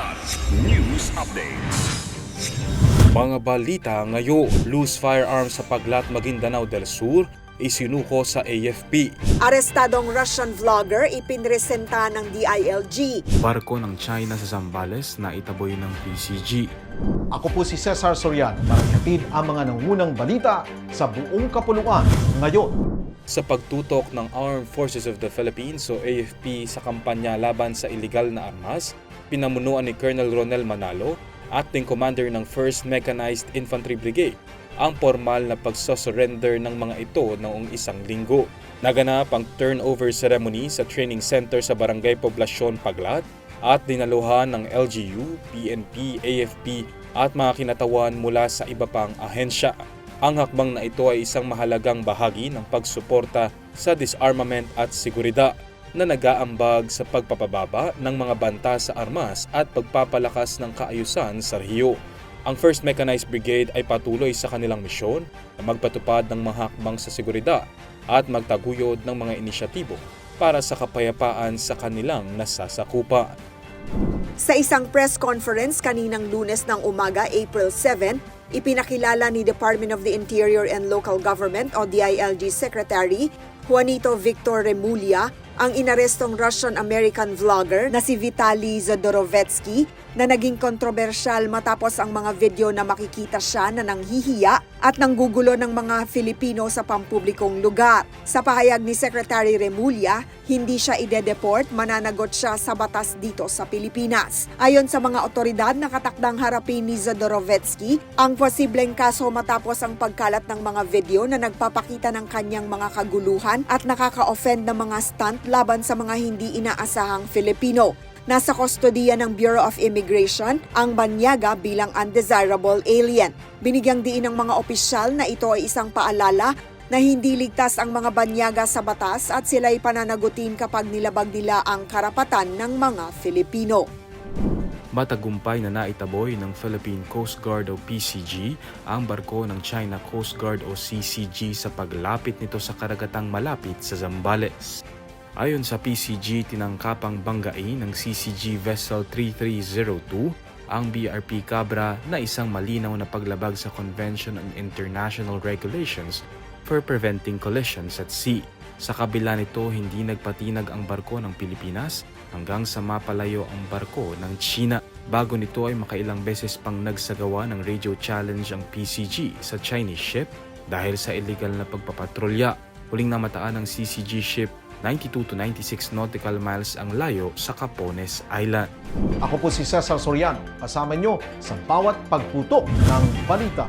Paglat News Updates. Mga balita ngayon, loose firearms sa Paglat, Maguindanao del Sur, isinuko sa AFP. Arestadong Russian vlogger ipinresenta ng DILG. Barko ng China sa Zambales na itaboy ng PCG. Ako po si Cesar Soriano para ang mga nangunang balita sa buong kapuluan ngayon. Sa pagtutok ng Armed Forces of the Philippines o AFP sa kampanya laban sa iligal na armas, pinamunuan ni Colonel Ronel Manalo, acting commander ng 1st Mechanized Infantry Brigade, ang formal na pagsosurrender ng mga ito noong isang linggo. Naganap ang turnover ceremony sa training center sa Barangay Poblasyon Paglat at dinaluhan ng LGU, PNP, AFP at mga kinatawan mula sa iba pang ahensya. Ang hakbang na ito ay isang mahalagang bahagi ng pagsuporta sa disarmament at seguridad na nag-aambag sa pagpapababa ng mga banta sa armas at pagpapalakas ng kaayusan sa rehiyo. Ang 1st Mechanized Brigade ay patuloy sa kanilang misyon na magpatupad ng mga hakbang sa seguridad at magtaguyod ng mga inisyatibo para sa kapayapaan sa kanilang nasasakupan. Sa isang press conference kaninang lunes ng umaga, April 7, ipinakilala ni Department of the Interior and Local Government o DILG Secretary Juanito Victor Remulla ang inarestong Russian-American vlogger na si Vitaly Zodorovetsky na naging kontrobersyal matapos ang mga video na makikita siya na nanghihiya at nanggugulo ng mga Filipino sa pampublikong lugar. Sa pahayag ni Secretary Remulla, hindi siya ide-deport, mananagot siya sa batas dito sa Pilipinas. Ayon sa mga otoridad, nakatakdang harapin ni Zodorovetsky ang posibleng kaso matapos ang pagkalat ng mga video na nagpapakita ng kanyang mga kaguluhan at nakaka-offend ng mga stunt laban sa mga hindi inaasahang Filipino. Nasa kustodiya ng Bureau of Immigration ang Banyaga bilang undesirable alien. Binigyang diin ng mga opisyal na ito ay isang paalala na hindi ligtas ang mga banyaga sa batas at sila'y pananagutin kapag nilabag nila ang karapatan ng mga Filipino. Matagumpay na naitaboy ng Philippine Coast Guard o PCG ang barko ng China Coast Guard o CCG sa paglapit nito sa karagatang malapit sa Zambales. Ayon sa PCG, tinangkapang banggain ng CCG Vessel 3302 ang BRP Cabra na isang malinaw na paglabag sa Convention on International Regulations for Preventing Collisions at Sea. Sa kabila nito, hindi nagpatinag ang barko ng Pilipinas hanggang sa mapalayo ang barko ng China. Bago nito ay makailang beses pang nagsagawa ng radio challenge ang PCG sa Chinese ship dahil sa illegal na pagpapatrolya. Huling namataan ng CCG ship 92 to 96 nautical miles ang layo sa Capones Island. Ako po si Cesar Soriano, kasama nyo sa bawat pagputok ng balita.